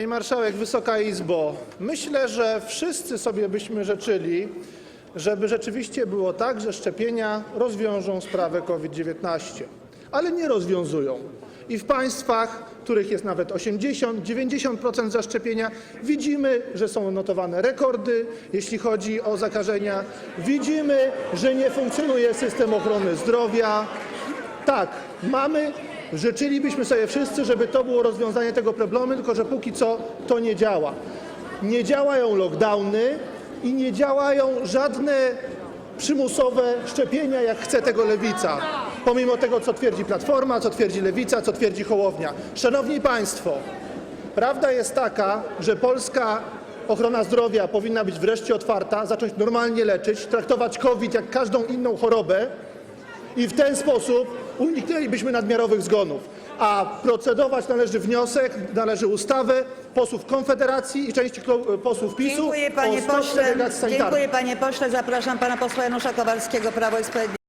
Pani Marszałek, Wysoka Izbo, myślę, że wszyscy sobie byśmy życzyli, żeby rzeczywiście było tak, że szczepienia rozwiążą sprawę COVID-19, ale nie rozwiązują. I w państwach, w których jest nawet 80-90% zaszczepienia, widzimy, że są notowane rekordy, jeśli chodzi o zakażenia. Widzimy, że nie funkcjonuje system ochrony zdrowia. Tak, mamy, życzylibyśmy sobie wszyscy, żeby to było rozwiązanie tego problemu, tylko że póki co to nie działa. Nie działają lockdowny i nie działają żadne przymusowe szczepienia, jak chce tego lewica. Pomimo tego, co twierdzi Platforma, co twierdzi lewica, co twierdzi Hołownia. Szanowni Państwo, prawda jest taka, że polska ochrona zdrowia powinna być wreszcie otwarta, zacząć normalnie leczyć, traktować COVID jak każdą inną chorobę, i w ten sposób uniknęlibyśmy nadmiarowych zgonów. A procedować należy wniosek, należy ustawę posłów Konfederacji i części posłów PiSu Dziękuję panie o stop pośle. segregacji sanitarnej. Dziękuję panie pośle. Zapraszam pana posła Janusza Kowalskiego, Prawo i Sprawiedliwość.